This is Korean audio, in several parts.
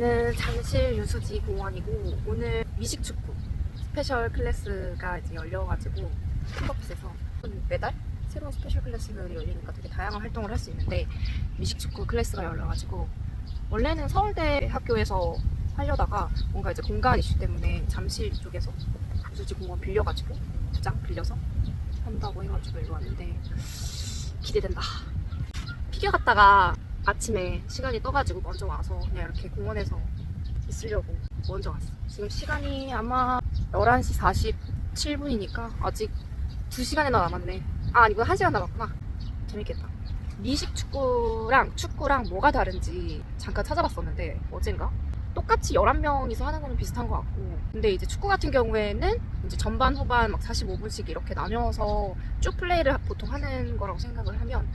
여기는 잠실 유수지 공원이고 오늘 미식축구 스페셜 클래스가 이제 열려가지고 팀버핏에서 매달 새로운 스페셜 클래스들이 열리니까 되게 다양한 활동을 할 수 있는데 미식축구 클래스가 열려가지고 원래는 서울대 학교에서 하려다가 뭔가 이제 공간 이슈 때문에 잠실 쪽에서 유수지 공원 빌려가지고 두 장 빌려서 한다고 해가지고 일로 왔는데 기대된다. 피겨 갔다가 아침에 시간이 떠가지고 먼저 와서 그냥 이렇게 공원에서 있으려고 먼저 왔어. 지금 시간이 아마 11시 47분이니까 아직 2시간이나 남았네. 아, 아니고 1시간 남았구나. 재밌겠다. 미식 축구랑 축구랑 뭐가 다른지 잠깐 찾아봤었는데 어젠가? 똑같이 11명이서 하는 거는 비슷한 것 같고 근데 이제 축구 같은 경우에는 이제 전반 후반 막 45분씩 이렇게 나뉘어서 쭉 플레이를 보통 하는 거라고 생각을 하면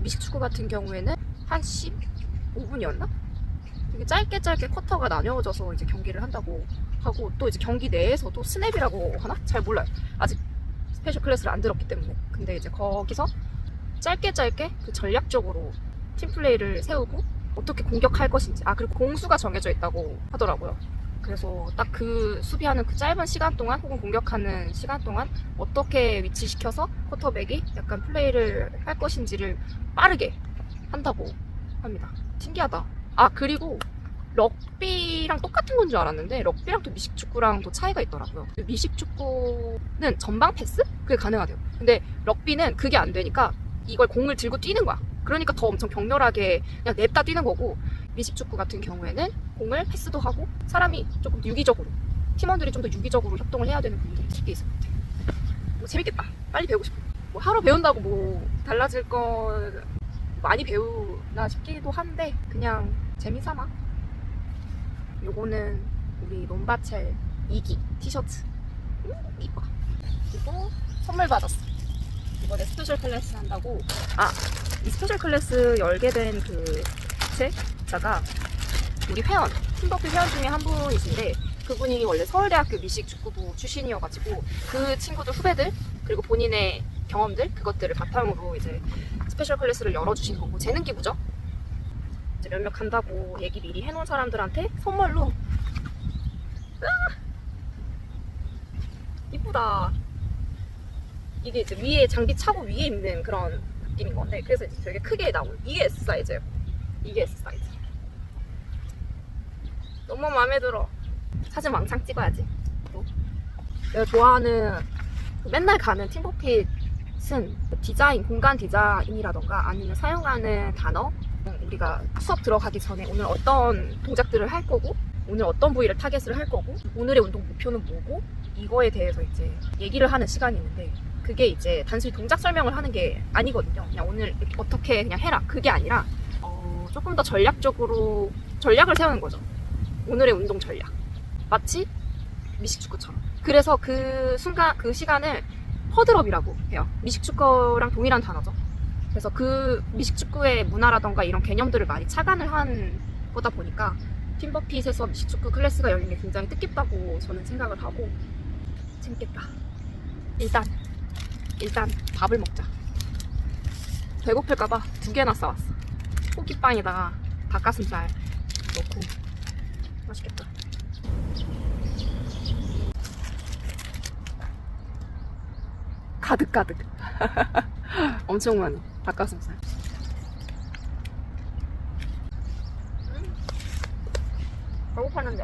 미식 축구 같은 경우에는 한 15분이었나? 되게 짧게 짧게 쿼터가 나뉘어져서 이제 경기를 한다고 하고 또 이제 경기 내에서도 스냅이라고 하나? 잘 몰라요. 아직 스페셜 클래스를 안 들었기 때문에. 근데 이제 거기서 짧게 짧게 그 전략적으로 팀 플레이를 세우고 어떻게 공격할 것인지. 아, 그리고 공수가 정해져 있다고 하더라고요. 그래서 딱 그 수비하는 그 짧은 시간 동안 혹은 공격하는 시간 동안 어떻게 위치시켜서 쿼터백이 약간 플레이를 할 것인지를 빠르게 한다고 합니다. 신기하다. 아, 그리고 럭비랑 똑같은 건 줄 알았는데 럭비랑 또 미식축구랑 또 차이가 있더라고요. 그 미식축구는 전방 패스? 그게 가능하대요. 근데 럭비는 그게 안 되니까 이걸 공을 들고 뛰는 거야. 그러니까 더 엄청 격렬하게 그냥 냅다 뛰는 거고 미식축구 같은 경우에는 공을 패스도 하고 사람이 조금 더 유기적으로 팀원들이 좀 더 유기적으로 협동을 해야 되는 부분들이 쉽게 있을 것 같아요. 뭐 재밌겠다. 빨리 배우고 싶어. 뭐 하루 배운다고 뭐 달라질 건 많이 배우나 싶기도 한데 그냥 재미삼아. 요거는 우리 롬바첼 2기 티셔츠. 음, 이뻐. 그리고 선물 받았어. 이번에 스페셜 클래스 한다고. 아이 스페셜 클래스 열게 된그 제자가 우리 회원 팀버피 회원 중에 한 분이신데 그분이 원래 서울대학교 미식축구부 출신이어가지고 그 친구들 후배들 그리고 본인의 경험들 그것들을 바탕으로 이제 스페셜 클래스를 열어주신 거고 재능 기부죠. 이제 몇몇 간다고 얘기 미리 해놓은 사람들한테 선물로 으아! 이쁘다. 이게 이제 위에 장비 차고 위에 입는 그런 느낌인 건데 그래서 이제 되게 크게 나온 이게 S 사이즈예요. 이게 S 사이즈. 너무 마음에 들어. 사진 왕창 찍어야지. 또. 내가 좋아하는 맨날 가는 팀버핏 은 디자인, 공간 디자인이라던가 아니면 사용하는 단어 우리가 수업 들어가기 전에 오늘 어떤 동작들을 할 거고 오늘 어떤 부위를 타겟을 할 거고 오늘의 운동 목표는 뭐고 이거에 대해서 이제 얘기를 하는 시간이 있는데 그게 이제 단순히 동작 설명을 하는 게 아니거든요. 그냥 오늘 어떻게 그냥 해라 그게 아니라 어, 조금 더 전략적으로 전략을 세우는 거죠. 오늘의 운동 전략 마치 미식축구처럼. 그래서 그 순간 그 시간을 허드럽이라고 해요. 미식축구랑 동일한 단어죠. 그래서 그 미식축구의 문화라던가 이런 개념들을 많이 착안을 한 거다 보니까 팀버핏에서 미식축구 클래스가 열린 게 굉장히 뜻깊다고 저는 생각을 하고 재밌겠다. 일단 일단 밥을 먹자. 배고플까봐 두 개나 싸왔어. 호기빵에다가 닭가슴살 넣고 맛있겠다. 가득가득. 엄청 많이. 닭가슴살. 음. 배고팠는데.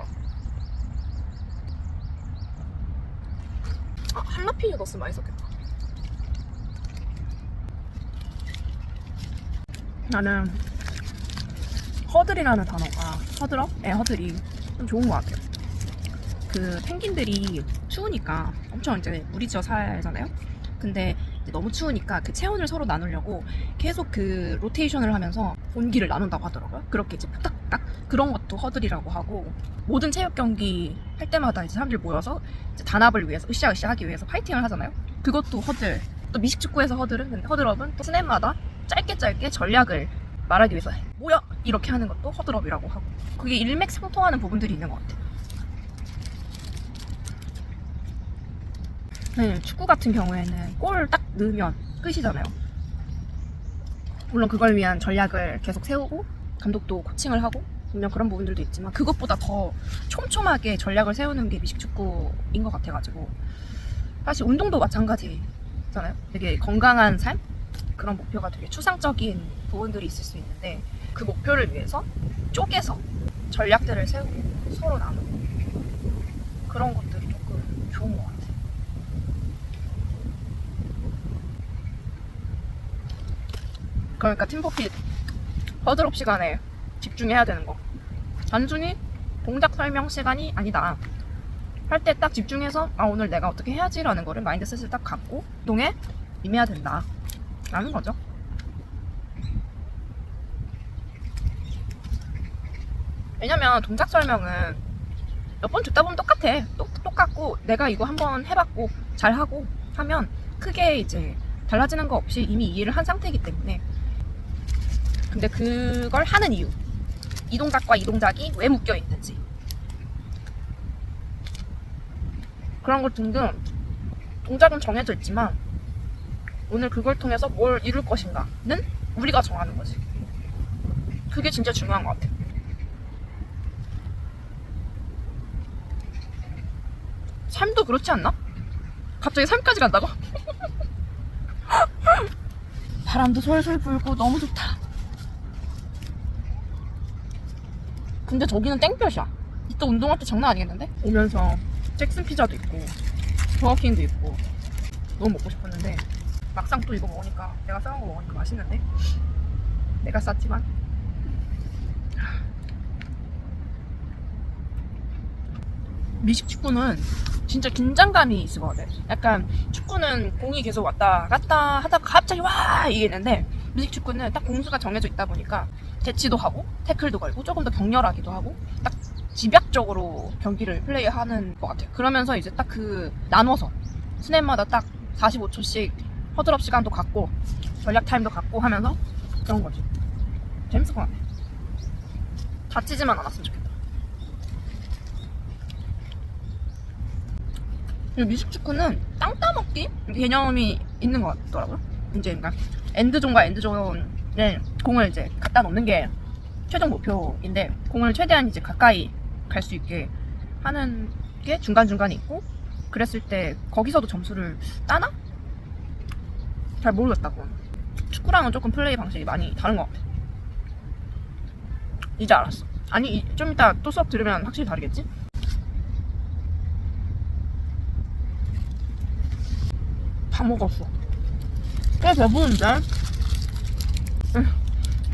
아, 할라피뇨 넣었으면 맛있었겠다. 나는 허들이라는 단어가 허들업? 네, 허들이 좀 좋은 것 같아요. 그 펭귄들이 추우니까 엄청 이제 물이 져 살잖아요. 근데 너무 추우니까 그 체온을 서로 나누려고 계속 그 로테이션을 하면서 온기를 나눈다고 하더라고요. 그렇게 이제 푸닥푸닥 그런 것도 허들이라고 하고 모든 체육 경기 할 때마다 이제 사람들 모여서 이제 단합을 위해서 으쌰으쌰 하기 위해서 파이팅을 하잖아요. 그것도 허들. 또 미식축구에서 허들은 허들업은 또 스냅마다 짧게 짧게 전략을 말하기 위해서 해. 뭐야 이렇게 하는 것도 허들업이라고 하고 그게 일맥상통하는 부분들이 있는 것 같아요. 네, 축구 같은 경우에는 골을 딱 넣으면 끝이잖아요. 물론 그걸 위한 전략을 계속 세우고 감독도 코칭을 하고 분명 그런 부분들도 있지만 그것보다 더 촘촘하게 전략을 세우는 게 미식축구인 것 같아가지고 사실 운동도 마찬가지잖아요. 되게 건강한 삶 그런 목표가 되게 추상적인 부분들이 있을 수 있는데 그 목표를 위해서 쪼개서 전략들을 세우고 서로 나누고 그런 것들이 조금 좋은 것 같아요. 그러니까 팀퍼핏 허드롭 시간에 집중해야 되는 거. 단순히 동작 설명 시간이 아니다. 할 때 딱 집중해서 아 오늘 내가 어떻게 해야지라는 거를 마인드셋을 딱 갖고 동에 임해야 된다. 라는 거죠. 왜냐면 동작 설명은 몇 번 듣다 보면 똑같아. 똑, 똑같고 내가 이거 한번 해봤고 잘하고 하면 크게 이제 달라지는 거 없이 이미 이해를 한 상태이기 때문에 근데 그걸 하는 이유. 이 동작과 이 동작이 왜 묶여 있는지. 그런 것 등등 동작은 정해져 있지만 오늘 그걸 통해서 뭘 이룰 것인가는 우리가 정하는 거지. 그게 진짜 중요한 것 같아 삶도 그렇지 않나? 갑자기 삶까지 간다고? 바람도 솔솔 불고 너무 좋다 근데 저기는 땡볕이야. 이따 운동할 때 장난 아니겠는데? 오면서 잭슨 피자도 있고 버거킹도 있고 너무 먹고 싶었는데 막상 또 이거 먹으니까 내가 싸운 거 먹으니까 맛있는데? 내가 쌌지만 미식 축구는 진짜 긴장감이 있을 것 같아. 약간 축구는 공이 계속 왔다 갔다 하다가 갑자기 와 이게는데 미식 축구는 딱 공수가 정해져 있다 보니까 대치도 하고 태클도 걸고 조금 더 격렬하기도 하고 딱 집약적으로 경기를 플레이하는 것 같아요. 그러면서 이제 딱 그 나눠서 스냅마다 딱 45초씩 허드럽 시간도 갖고 전략 타임도 갖고 하면서 그런 거지. 재밌을 것 같아. 다치지만 않았으면 좋겠다. 그리고 미식축구는 땅 따먹기 개념이 있는 것 같더라고요. 이제 그러니까 엔드존과 엔드존 에 공을 이제 갖다 놓는 게 최종 목표인데 공을 최대한 이제 가까이 갈 수 있게 하는 게 중간중간에 있고 그랬을 때 거기서도 점수를 따나? 잘 모르겠다고. 축구랑은 조금 플레이 방식이 많이 다른 것 같아. 이제 알았어. 아니 이- 좀 이따 또 수업 들으면 확실히 다르겠지? 다 먹었어. 꽤 배부른데?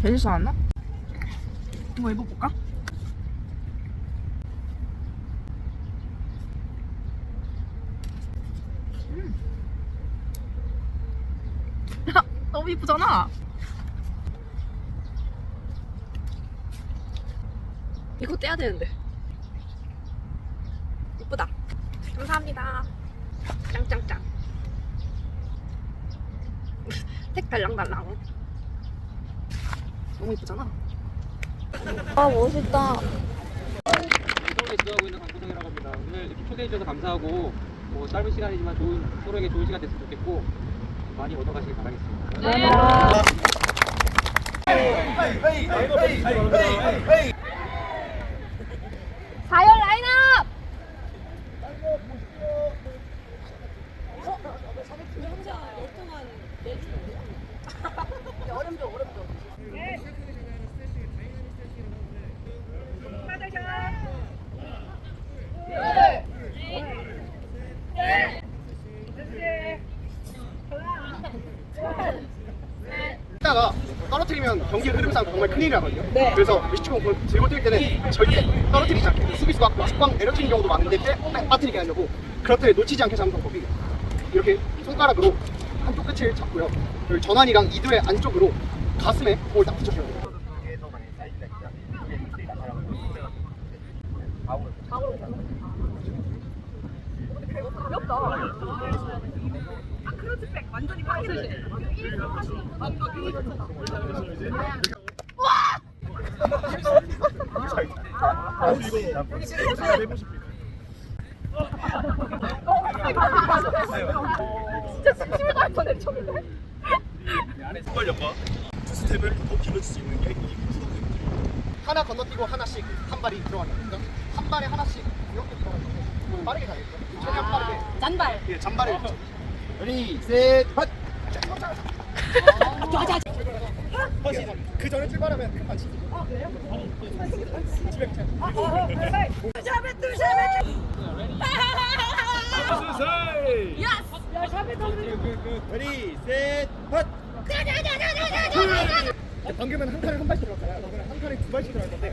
베리스 안 나? 이거 입어볼까? 음. 야, 너무 이쁘잖아. 이거 떼야 되는데. 이쁘다. 감사합니다. 짱짱짱. 택 달랑달랑. 너무 이쁘잖아. 아 멋있다. 서울에 지도하고 있는 강구동이라고 합니다. 오늘 이렇게 초대해 주셔서 감사하고 뭐 짧은 시간이지만 좋은 서로에게 좋은 시간 됐으면 좋겠고 많이 얻어가시길 바라겠습니다. 사 다가 떨어뜨리면 경기 흐름상 정말 큰일이라거든요. 그래서 미식축구 공 들고 뛸 때는 절대 떨어뜨리지 않게 수비수가 꽉 내려치는 경우도 많은데 빼, 빼- 빠뜨리게 하려고 때 놓치지 않게 잡는 방법이 이렇게 손가락으로 한쪽 끝을 잡고요. 전환이랑 이두의 안쪽으로 가슴에 공을 딱 붙여줘요. 순발력과 투스텝을 더 길러줄 수 있는 게이 구속입니다. 하나 건너뛰고 하나씩 한 발이 들어간다. 그러니까 한 발에 하나씩 이렇게 들어가는 빠르게 가야겠죠. 최대한 빠르게. 잔발. 예, 잔발을. 레디, 셋, 헛. 그 전에 출발하면 금반지. 아 그래요? 집에 가자. 레디, 셋, 헛. 방금은 한 칸에 한 발씩 들어갔잖아요. 그러면 한 칸에 두 발씩 들어갈 건데.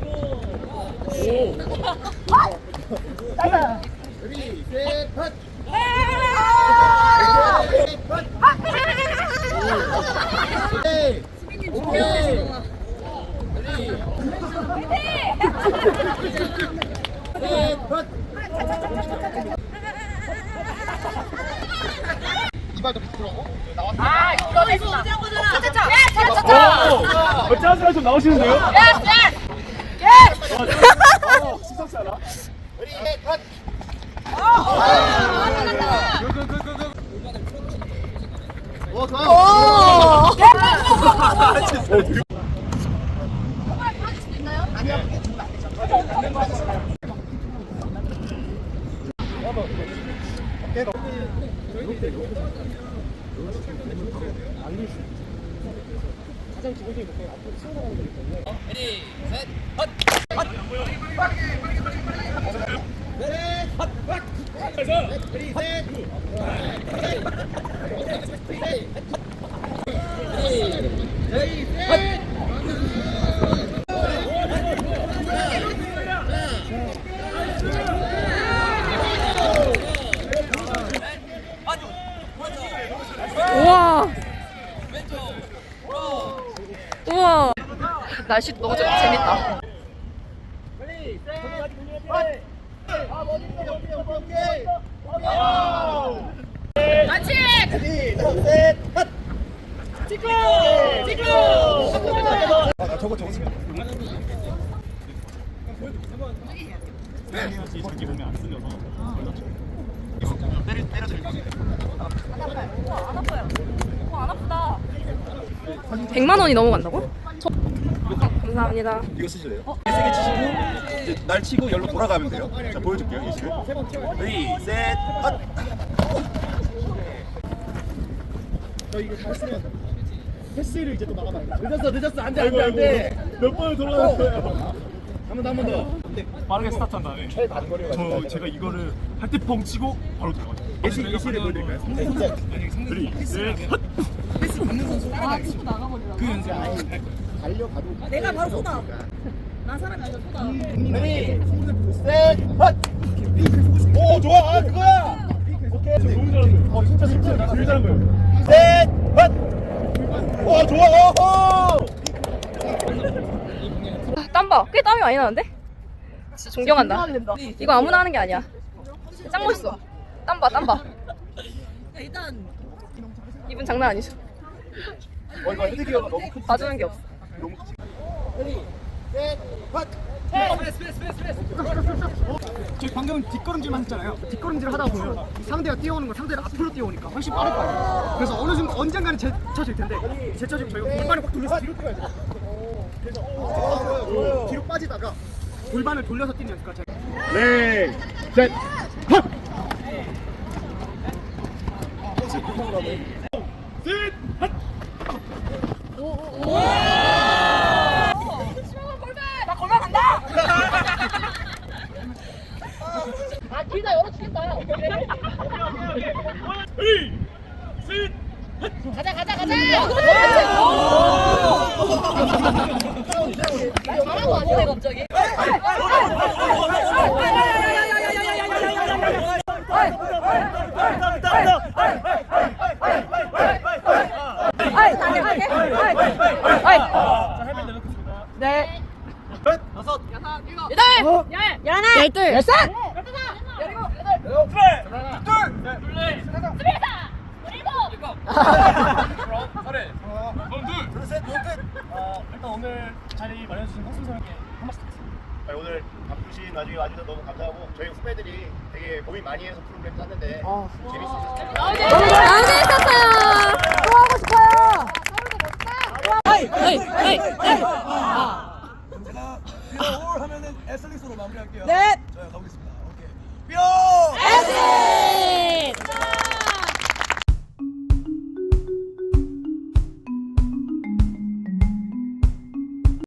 레디, 셋, 헛. 오케이. 오케이. 셋, 헛. 이발도 비틀어고 나왔다. 아, 이거 했어. 차차차. 예, 차차차. 어쩌면 좀 나오시는데요? 어, 시상사라. 레디, 셋, 헛. 오, 좋아요. 우와. 우와. 날씨 너무 좀 재밌다. 아, 저거 저거 쓰면 저기 보면 안 쓸려서. 100만 원이 넘어간다고? 저... 감사합니다. 이거 쓰실래요? 세게 치시고 이제 날 치고 열로 돌아가면 돼요. 자 보여줄게요. 예시를. 레디, 셋, 헛. 저 이거 잘 쓰면 패스를 이제 또 돼. 늦었어, 늦었어. 안 돼, 안 돼, 안 돼. 몇 번을 돌아갔어요? 한번 더, 한 번 더. 빠르게 스타트한 다음에. 저 제가 이거를 할때뻥 치고 바로 들어가요. 예시, 예시를 보여드릴까요? 레디, 셋, 헛. 레디, 셋, 헛. 오, 좋아. 아, 그거야. 오케이. 너무 잘하세요. 어, 진짜 진짜 제일 잘한 거예요. 셋, 헛. 오, 좋아. 오호. 아, 땀 봐. 꽤 땀이 많이 나는데? 진짜 존경한다. 이거 아무나 하는 게 아니야. 짱 멋있어. 땀 봐, 땀 봐. 일단 이분 장난 아니죠? 어, 이거 헤드기어가 너무 크지. 봐주는 게 없어. 너무 헛. 저희 방금 뒷걸음질만 했잖아요. 뒷걸음질을 하다 보면 상대가 뛰어오는 걸 상대가 앞으로 뛰어오니까 훨씬 빠를 거 아니에요. 그래서 어느 순간 언젠가는 제쳐질 텐데 제쳐지면 저희가 골반을 확 돌려서 뒤로 뛰어야 돼요. 그래서 어, 뒤로 빠지다가 골반을 돌려서 뛰는 연습까지. 네, 셋, 헛. 셋, 열둘, 열셋! 둘, 셋, 둘, 끝. 어, 일단 오늘 자리 마련해주신 선수들에게 한 말씀 드리겠습니다. 아니, 오늘 바쁘신 나중에 와주셔서 너무 감사하고 저희 후배들이 되게 고민 많이 해서 프로그램 짰는데 재밌으셨어요. 너무 재밌었어요. 또 하고 싶어요. 에이, 에이, 에이. 제가 올 하면은 에슬릭스로 마무리할게요. 네. 자 가보겠습니다. 오케이. 뿅!